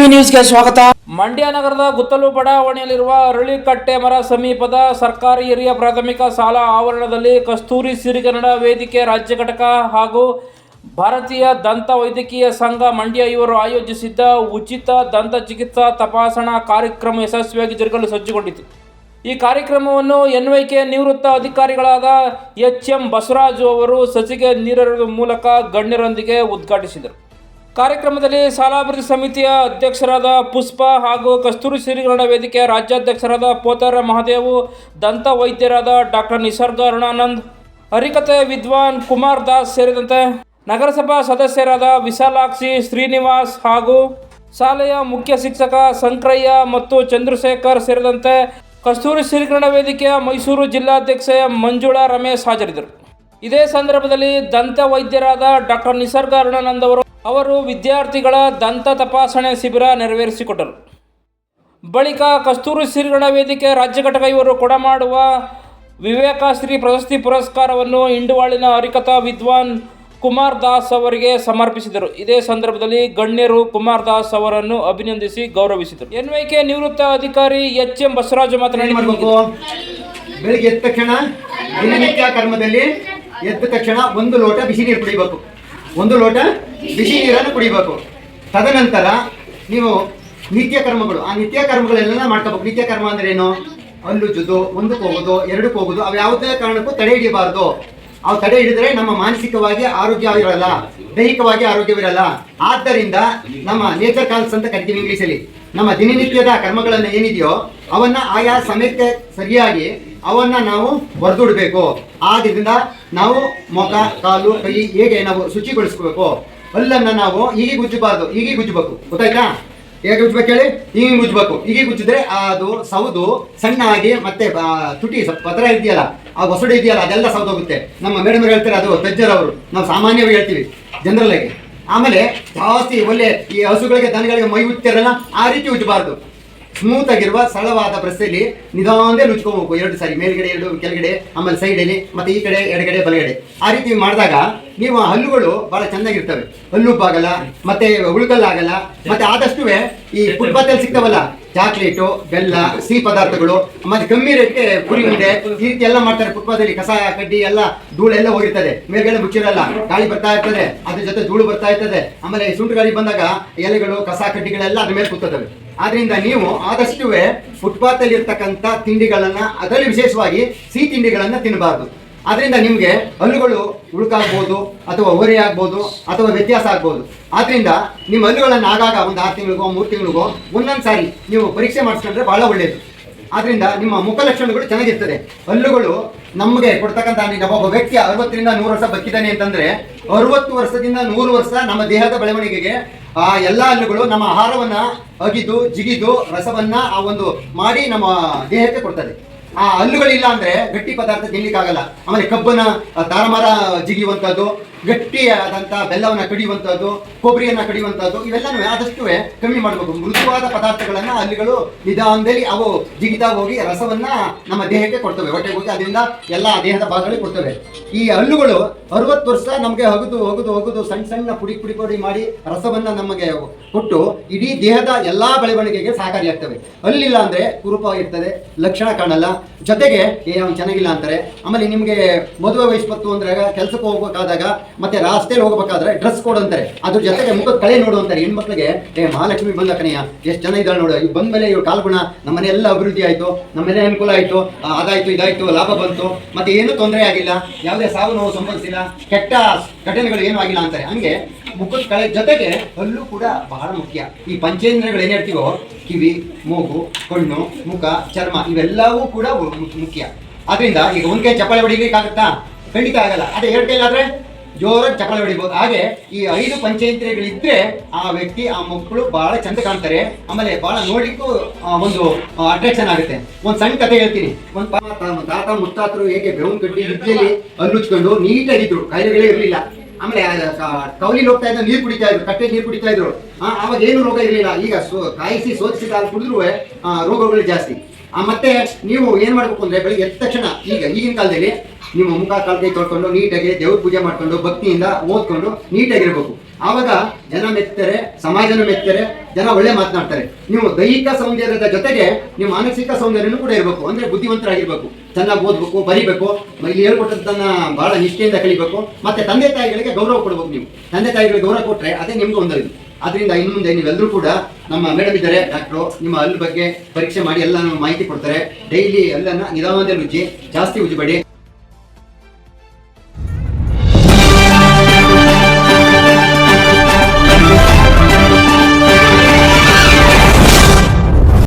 TV ನ್ಯೂಸ್ಗೆ ಸ್ವಾಗತ. ಮಂಡ್ಯ ನಗರದ ಗುತ್ತಲು ಬಡಾವಣೆಯಲ್ಲಿರುವ ಅರಳಿಕಟ್ಟೆ ಮರ ಸಮೀಪದ ಸರ್ಕಾರಿ ಹಿರಿಯ ಪ್ರಾಥಮಿಕ ಶಾಲಾ ಆವರಣದಲ್ಲಿ ಕಸ್ತೂರಿ ಸಿರಿಗನ್ನಡ ವೇದಿಕೆ ರಾಜ್ಯ ಘಟಕ ಹಾಗೂ ಭಾರತೀಯ ದಂತ ವೈದ್ಯಕೀಯ ಸಂಘ ಮಂಡ್ಯ ಇವರು ಆಯೋಜಿಸಿದ್ದ ಉಚಿತ ದಂತ ಚಿಕಿತ್ಸಾ ತಪಾಸಣಾ ಕಾರ್ಯಕ್ರಮ ಯಶಸ್ವಿಯಾಗಿ ಜರುಗಲು ಸಜ್ಜುಗೊಂಡಿತು. ಈ ಕಾರ್ಯಕ್ರಮವನ್ನು ಎನ್ವೈಕೆ ನಿವೃತ್ತ ಅಧಿಕಾರಿಗಳಾದ ಎಚ್ ಎಂ ಬಸವರಾಜು ಅವರು ಸಸಿಗೆ ನೀರೆರೆಯುವ ಮೂಲಕ ಗಣ್ಯರೊಂದಿಗೆ ಉದ್ಘಾಟಿಸಿದರು. ಕಾರ್ಯಕ್ರಮದಲ್ಲಿ ಸಾಲಾಭಿವೃದ್ಧಿ ಸಮಿತಿಯ ಅಧ್ಯಕ್ಷರಾದ ಪುಷ್ಪ ಹಾಗೂ ಕಸ್ತೂರಿ ಶ್ರೀಗಳ ವೇದಿಕೆಯ ರಾಜ್ಯಾಧ್ಯಕ್ಷರಾದ ಪೋತಾರ ಮಹಾದೇವು, ದಂತ ವೈದ್ಯರಾದ ಡಾಕ್ಟರ್ ನಿಸರ್ಗ ಅರುಣಾನಂದ್ ಹರಿಕತೆ ವಿದ್ವಾನ್ ಕುಮಾರ್ ದಾಸ್ ಸೇರಿದಂತೆ ನಗರಸಭಾ ಸದಸ್ಯರಾದ ವಿಶಾಲಾಕ್ಷಿ ಶ್ರೀನಿವಾಸ್ ಹಾಗೂ ಶಾಲೆಯ ಮುಖ್ಯ ಶಿಕ್ಷಕ ಸಂಕ್ರಯ್ಯ ಮತ್ತು ಚಂದ್ರಶೇಖರ್ ಸೇರಿದಂತೆ ಕಸ್ತೂರಿ ಶ್ರೀಕರಣ ವೇದಿಕೆಯ ಮೈಸೂರು ಜಿಲ್ಲಾಧ್ಯಕ್ಷೆ ಮಂಜುಳಾ ರಮೇಶ್ ಹಾಜರಿದ್ದರು. ಇದೇ ಸಂದರ್ಭದಲ್ಲಿ ದಂತ ವೈದ್ಯರಾದ ಡಾಕ್ಟರ್ ನಿಸರ್ಗ ಅರುಣಾನಂದ್ ಅವರು ಅವರು ವಿದ್ಯಾರ್ಥಿಗಳ ದಂತ ತಪಾಸಣೆ ಶಿಬಿರ ನೆರವೇರಿಸಿಕೊಟ್ಟರು. ಬಳಿಕ ಕಸ್ತೂರಿ ಶ್ರೀಗಳ ವೇದಿಕೆ ರಾಜ್ಯ ಘಟಕ ಇವರು ಕೊಡಮಾಡುವ ವಿವೇಕಾಶ್ರೀ ಪ್ರಶಸ್ತಿ ಪುರಸ್ಕಾರವನ್ನು ಇಂಡುವಾಳಿನ ಹರಿಕಥಾ ವಿದ್ವಾನ್ ಕುಮಾರ್ ದಾಸ್ ಅವರಿಗೆ ಸಮರ್ಪಿಸಿದರು. ಇದೇ ಸಂದರ್ಭದಲ್ಲಿ ಗಣ್ಯರು ಕುಮಾರ್ ದಾಸ್ ಅವರನ್ನು ಅಭಿನಂದಿಸಿ ಗೌರವಿಸಿದರು. ಎನ್ವೈಕೆ ನಿವೃತ್ತ ಅಧಿಕಾರಿ ಎಚ್ ಎಂ ಬಸವರಾಜು ಮಾತನಾಡಿ. ಬೆಳಿಗ್ಗೆ ಎದ್ದ ತಕ್ಷಣ ದಿನನಿತ್ಯ ಕರ್ಮದಲ್ಲಿ ಎದ್ದ ತಕ್ಷಣ ಒಂದು ಲೋಟ ಬಿಸಿ ನೀರು ಕುಡಿಬೇಕು. ಒಂದು ಲೋಟ ಬಿಸಿ ನೀರನ್ನು ಕುಡಿಬೇಕು. ತದನಂತರ ನೀವು ನಿತ್ಯ ಕರ್ಮಗಳು, ಆ ನಿತ್ಯ ಕರ್ಮಗಳೆಲ್ಲ ಮಾಡ್ಕೋಬೇಕು. ನಿತ್ಯ ಕರ್ಮ ಅಂದ್ರೆ ಏನು? ಅಲ್ಲುಜ್ಜುದು ಒಂದಕ್ಕೆ ಹೋಗೋದು, ಎರಡಕ್ಕೆ ಹೋಗೋದು, ಅವು ಯಾವುದೇ ಕಾರಣಕ್ಕೂ ತಡೆ ಹಿಡಿಯಬಾರ್ದು. ಅವು ತಡೆ ಹಿಡಿದ್ರೆ ನಮ್ಮ ಮಾನಸಿಕವಾಗಿ ಆರೋಗ್ಯ ಇರಲ್ಲ ದೈಹಿಕವಾಗಿ ಆರೋಗ್ಯವಿರಲ್ಲ. ಆದ್ದರಿಂದ ನಮ್ಮ ನೇಚರ್ ಕಾಲ್ಸ್ ಅಂತ ಕರಿತೀವಿ ಇಂಗ್ಲೀಷಲ್ಲಿ. ನಮ್ಮ ದಿನನಿತ್ಯದ ಕರ್ಮಗಳನ್ನು ಏನಿದೆಯೋ, ಅವನ್ನ ಆಯಾ ಸಮಯಕ್ಕೆ ಸರಿಯಾಗಿ ಅವನ್ನ ನಾವು ಬರೆದುಡ್ಬೇಕು. ಆದ್ರಿಂದ ನಾವು ಮುಖ ಕಾಲು, ಕೈ ಹೇಗೆ ನಾವು ಶುಚಿಗೊಳಿಸ್ಕೋಬೇಕು ಅಲ್ಲನ್ನ ನಾವು ಹೀಗೆ ಗುಜ್ಜಬಾರ್ದು, ಹೀಗೆ ಗುಜ್ಜಬೇಕು. ಗೊತ್ತಾಯ್ತಾ? ಹೇಗೆ ಉಜ್ಬೇಕು ಹೇಳಿ? ಹೀಗೆ ಗುಜ್ಜಬೇಕು. ಹೀಗೆ ಗುಜ್ಜಿದ್ರೆ ಅದು ಸೌದು ಸಣ್ಣ ಆಗಿ ಮತ್ತೆ ತುಟಿ ಪತ್ರ ಇದೆಯಲ್ಲ, ಆ ಹೊಸಡು ಇದೆಯಲ್ಲ, ಅದೆಲ್ಲ ಸೌದೋಗುತ್ತೆ. ನಮ್ಮ ಮೇಡಮ್ ಹೇಳ್ತಾರೆ ಅದು ತಜ್ಜರವರು. ನಾವು ಸಾಮಾನ್ಯವಾಗಿ ಹೇಳ್ತೀವಿ ಜನರಲ್ ಆಮೇಲೆ ಜಾಸ್ತಿ ಒಳ್ಳೆ ಈ ಹಸುಗಳಿಗೆ, ದನಗಳಿಗೆ ಮೈ ಉತ್ತಿರಲ್ಲ ಆ ರೀತಿ ಉಜ್ಜಬಾರ್ದು. ಸ್ಮೂತ್ ಆಗಿರುವ ಸರಳವಾದ ಬ್ರಸ್ಸಲ್ಲಿ ನಿಧಾನದೇ ನುಚ್ಕೋಬೇಕು. ಎರಡು ಸಾರಿ, ಮೇಲ್ಗಡೆ ಎರಡು, ಕೆಳಗಡೆ, ಆಮೇಲೆ ಸೈಡಲ್ಲಿ ಮತ್ತೆ ಈ ಕಡೆ, ಎಡಗಡೆ, ಬಲಗಡೆ. ಆ ರೀತಿ ಮಾಡಿದಾಗ ನೀವು ಹಲ್ಲುಗಳು ಬಹಳ ಚೆನ್ನಾಗಿರ್ತವೆ. ಹಲ್ಲುಬ್ಬಾಗಲ್ಲ ಮತ್ತೆ ಉಳ್ಕಲ್ಲಾಗಲ್ಲ, ಮತ್ತೆ ಆದಷ್ಟು ಈ ಫುಟ್ಪಾತಲ್ಲಿ ಸಿಗ್ತಾವಲ್ಲ ಚಾಕ್ಲೇಟು ಬೆಲ್ಲ, ಸಿಹಿ ಪದಾರ್ಥಗಳು, ಮತ್ತೆ ಕಮ್ಮಿ ರೇಟ್ಗೆ ಪುರಿ ಉಂಡೆ, ಈ ರೀತಿ ಎಲ್ಲ ಮಾಡ್ತಾರೆ. ಫುಟ್ಪಾತಲ್ಲಿ ಕಸ, ಕಡ್ಡಿ ಎಲ್ಲ ಧೂಳೆಲ್ಲ ಹೋಗಿರ್ತದೆ. ಮೇಲ್ಗಡೆ ಮುಚ್ಚಿರಲ್ಲ, ಗಾಳಿ ಬರ್ತಾ ಇರ್ತದೆ, ಅದ್ರ ಜೊತೆ ಧೂಳು ಬರ್ತಾ ಇರ್ತದೆ. ಆಮೇಲೆ ಸುಂಟು ಗಾಳಿ ಬಂದಾಗ ಎಲೆಗಳು, ಕಸ, ಕಡ್ಡಿಗಳೆಲ್ಲ ಅದ್ರ ಮೇಲೆ ಕೂತದವೆ ಆದ್ರಿಂದ ನೀವು ಆದಷ್ಟು ಫುಟ್ಪಾತ್ ಅಲ್ಲಿ ಇರ್ತಕ್ಕಂಥ ತಿಂಡಿಗಳನ್ನ, ಅದರಲ್ಲಿ ವಿಶೇಷವಾಗಿ ಸಿಹಿ ತಿಂಡಿಗಳನ್ನ ತಿನ್ನಬಾರ್ದು ಆದ್ರಿಂದ ನಿಮ್ಗೆ ಹಲ್ಲುಗಳು ಉಳುಕಾಗ್ಬೋದು ಅಥವಾ ಓರೆ ಆಗ್ಬೋದು, ಅಥವಾ ವ್ಯತ್ಯಾಸ ಆಗ್ಬೋದು. ಆದ್ರಿಂದ ನಿಮ್ಮ ಹಲ್ಲುಗಳನ್ನ ಆಗಾಗ ಒಂದು ಆರು ತಿಂಗಳಿಗೋ, ಮೂರು ತಿಂಗಳಿಗೋ, ಒಂದೊಂದು ಸಾರಿ ನೀವು ಪರೀಕ್ಷೆ ಮಾಡಿಸ್ಕೊಂಡ್ರೆ ಬಹಳ ಒಳ್ಳೆಯದು ಆದ್ರಿಂದ ನಿಮ್ಮ ಮುಖ ಲಕ್ಷಣಗಳು ಚೆನ್ನಾಗಿರ್ತದೆ. ಹಲ್ಲುಗಳು ನಮಗೆ ಕೊಡ್ತಕ್ಕಂಥ ಒಬ್ಬ ವ್ಯಕ್ತಿ ಅರವತ್ತರಿಂದ ನೂರು ವರ್ಷ ಬದುಕಿದ್ದಾನೆ ಅಂತಂದ್ರೆ ಅರವತ್ತು ವರ್ಷದಿಂದ ನೂರು ವರ್ಷ ನಮ್ಮ ದೇಹದ ಬೆಳವಣಿಗೆಗೆ ಆ ಎಲ್ಲ ಹಣ್ಣುಗಳು ನಮ್ಮ ಆಹಾರವನ್ನ ಅಗಿದು, ಜಿಗಿದು, ರಸವನ್ನ ಆ ಒಂದು ಮಾಡಿ ನಮ್ಮ ದೇಹಕ್ಕೆ ಕೊಡ್ತದೆ. ಆ ಹಲ್ಲುಗಳಿಲ್ಲ ಅಂದ್ರೆ ಗಟ್ಟಿ ಪದಾರ್ಥ ತಿನ್ಲಿಕ್ಕಾಗಲ್ಲ. ಆಮೇಲೆ ಕಬ್ಬನ ತಾರಮಾರ ಜಿಗಿಯುವಂಥದ್ದು ಗಟ್ಟಿಯಾದಂಥ ಬೆಲ್ಲವನ್ನ ಕಡಿಯುವಂಥದ್ದು ಕೊಬ್ಬರಿಯನ್ನು ಕಡಿಯುವಂಥದ್ದು ಇವೆಲ್ಲನೂ ಆದಷ್ಟು ಕಮ್ಮಿ ಮಾಡಬೇಕು. ಮೃದುವಾದ ಪದಾರ್ಥಗಳನ್ನು ಅಲ್ಲಿಗಳು ನಿಧಾನದಲ್ಲಿ ಅವು ಜಿಗಿತಾ ಹೋಗಿ ರಸವನ್ನ ನಮ್ಮ ದೇಹಕ್ಕೆ ಕೊಡ್ತವೆ. ಹೊಟ್ಟೆಗೆ ಹೋಗಿ ಅದರಿಂದ ಎಲ್ಲ ದೇಹದ ಭಾಗಗಳಿಗೆ ಕೊಡ್ತವೆ. ಈ ಹಲ್ಲುಗಳು ಅರವತ್ತು ವರ್ಷ ನಮಗೆ ಹಗದು ಹಗುದು ಹಗುದು ಸಣ್ಣ ಸಣ್ಣ ಪುಡಿ ಪುಡಿ ಪುಡಿ ಮಾಡಿ ರಸವನ್ನ ನಮಗೆ ಕೊಟ್ಟು ಇಡೀ ದೇಹದ ಎಲ್ಲಾ ಬೆಳವಣಿಗೆಗೆ ಸಹಕಾರಿಯಾಗ್ತವೆ ಹಲ್ಲಿಲ್ಲ ಅಂದರೆ ಕುರುಪಾಗಿರ್ತದೆ, ಲಕ್ಷಣ ಕಾಣಲ್ಲ. ಜೊತೆಗೆ, ಏ ಚೆನ್ನಾಗಿಲ್ಲ ಅಂತಾರೆ. ಆಮೇಲೆ ನಿಮಗೆ ಮದುವೆ ವಯಸ್ಸು ಕೆಲಸಕ್ಕೆ ಹೋಗ್ಬೇಕಾದಾಗ ಮತ್ತೆ ರಾಸ್ತೆಯಲ್ಲಿ ಹೋಗ್ಬೇಕಾದ್ರೆ ಡ್ರೆಸ್ ಕೋಡ್ ಅಂತಾರೆ. ಅದ್ರ ಜೊತೆಗೆ ಮುಖದ ಕಳೆ ನೋಡು ಅಂತಾರೆ. ಹೆಣ್ಮಕ್ಳಿಗೆ, ಏ, ಮಹಾಲಕ್ಷ್ಮಿ ಬಂದ ಕಣಯ್ಯ ಎಷ್ಟು ಚೆನ್ನಾಗಿದ್ದಾಳೆ ನೋಡು. ಇವ್ ಬಂದ ಮೇಲೆ ಇವ್ರ ಕಾಲ್ಗುಣ ನಮ್ಮ ಮನೆ ಎಲ್ಲ ಅಭಿವೃದ್ಧಿ ಆಯ್ತು, ನಮ್ಮ ಮನೆ ಅನುಕೂಲ ಆಯ್ತು ಅದಾಯಿತು ಅದಾಯ್ತು, ಇದಾಯ್ತು, ಲಾಭ ಬಂತು. ಮತ್ತೆ ಏನೂ ತೊಂದರೆ ಆಗಿಲ್ಲ. ಯಾವುದೇ ಸಾವು ನೋವು ಸಂಭವಿಸಿಲ್ಲ. ಕೆಟ್ಟ ಘಟನೆಗಳು ಏನೂ ಆಗಿಲ್ಲ ಅಂತಾರೆ. ಹಂಗೆ ಮುಖದ ಕಳೆ ಜೊತೆಗೆ ಹಲ್ಲು ಕೂಡ ಬಹಳ ಮುಖ್ಯ. ಈ ಪಂಚೇಂದ್ರಗಳು ಏನ್ ಹೇಳ್ತೀವೋ, ಕಿವಿ, ಮೂಗು, ಕಣ್ಣು, ಮುಖ, ಚರ್ಮ, ಇವೆಲ್ಲವೂ ಕೂಡ ಮುಖ್ಯ. ಆದ್ರಿಂದ ಈಗ ಒಂದ್ ಕೈ ಚಪ್ಪಾಳೆ ಹೊಡಿಲಿಕ್ಕಾಗತ್ತಾ? ಖಂಡಿತ ಆಗಲ್ಲ. ಅದೇ ಎರಡು ಕೈಲಾದ್ರೆ ಜೋರಾಗಿ ಚಪ್ಪಾಳೆ ಹೊಡಿಬೋದು. ಹಾಗೆ ಈ ಐದು ಪಂಚೇಂದ್ರಿಯಗಳಿದ್ರೆ ಆ ವ್ಯಕ್ತಿ, ಆ ಮಕ್ಕಳು ಬಹಳ ಚಂದ ಕಾಣ್ತಾರೆ. ಆಮೇಲೆ ಬಹಳ ನೋಡ್ಲಿಕ್ಕೂ ಒಂದು ಅಟ್ರಾಕ್ಷನ್ ಆಗುತ್ತೆ. ಒಂದ್ ಸಣ್ಣ ಕತೆ ಹೇಳ್ತೀನಿ. ಒಂದ್ ತಾತ ಮುತ್ತಾತರು ಹೇಗೆ ಬೆವನ್ ಕಟ್ಟಿ ಇದ್ರಲ್ಲಿ ನೀಟಾಗಿ ನೀಟಾಗಿದ್ರು. ಕಾಯಿಲೆಗಳೇ ಇರಲಿಲ್ಲ. ಆಮೇಲೆ ಕೌಲಿ ಹೋಗ್ತಾ ಇದ್ದ ನೀರು ಕುಡಿತಾ ಇದ್ರು, ಕಟ್ಟೆ ನೀರು ಕುಡಿತಾ ಇದ್ರು. ಅವಾಗ ಏನು ರೋಗ ಇರಲಿಲ್ಲ. ಈಗ ಕಾಯಿಸಿ ಸೋದಿಸಿದ ಹಾಲು ಕುಡಿದ್ರು ರೋಗಗಳು ಜಾಸ್ತಿ. ಮತ್ತೆ ನೀವು ಏನ್ ಮಾಡ್ಬೇಕು ಅಂದ್ರೆ ಬೆಳಿಗ್ಗೆ ಎದ್ದ ತಕ್ಷಣ, ಈಗ ಈಗಿನ ಕಾಲದಲ್ಲಿ ನಿಮ್ಮ ಮುಖ ಕಾಲ್ಕೈ ತೊಳ್ಕೊಂಡು ನೀಟಾಗಿ ದೇವ್ರ ಪೂಜೆ ಮಾಡ್ಕೊಂಡು ಭಕ್ತಿಯಿಂದ ಓದ್ಕೊಂಡು ನೀಟಾಗಿರ್ಬೇಕು. ಆವಾಗ ಜನ ಮೆತ್ತಾರೆ ಸಮಾಜನ ಮೆತ್ತಾರೆ ಜನ ಒಳ್ಳೆ ಮಾತನಾಡ್ತಾರೆ. ನೀವು ದೈಹಿಕ ಸೌಂದರ್ಯದ ಜೊತೆಗೆ ನೀವು ಮಾನಸಿಕ ಸೌಂದರ್ಯನೂ ಕೂಡ ಇರಬೇಕು. ಅಂದ್ರೆ ಬುದ್ಧಿವಂತರಾಗಿರ್ಬೇಕು. ಚೆನ್ನಾಗಿ ಓದ್ಬೇಕು, ಬರಿಬೇಕು ಇಲ್ಲಿ ಹೇಳ್ಕೊಟ್ಟದ್ದನ್ನ ಬಹಳ ನಿಷ್ಠೆಯಿಂದ ಕಲಿಬೇಕು. ಮತ್ತೆ ತಂದೆ ತಾಯಿಗಳಿಗೆ ಗೌರವ ಕೊಡ್ಬೇಕು ನೀವು. ತಂದೆ ತಾಯಿಗಳಿಗೆ ಗೌರವ ಕೊಟ್ಟರೆ ಅದೇ ನಿಮ್ಗೆ ಒಂದು ಇದು ಅದರಿಂದ ಇನ್ನು ಮುಂದೆ ನೀವೆಲ್ಲರೂ ಕೂಡ ನಮ್ಮ ಮೇಡಮ್ ಇದ್ದಾರೆ, ಡಾಕ್ಟ್ರು, ನಿಮ್ಮ ಹಲ್ಲು ಬಗ್ಗೆ ಪರೀಕ್ಷೆ ಮಾಡಿ ಎಲ್ಲ ಮಾಹಿತಿ ಕೊಡ್ತಾರೆ. ಡೈಲಿ ಎಲ್ಲನ ನಿಧಾನದಲ್ಲಿ ಉಜ್ಜಿ ಜಾಸ್ತಿ ಉಜ್ಜಬೇಡಿ.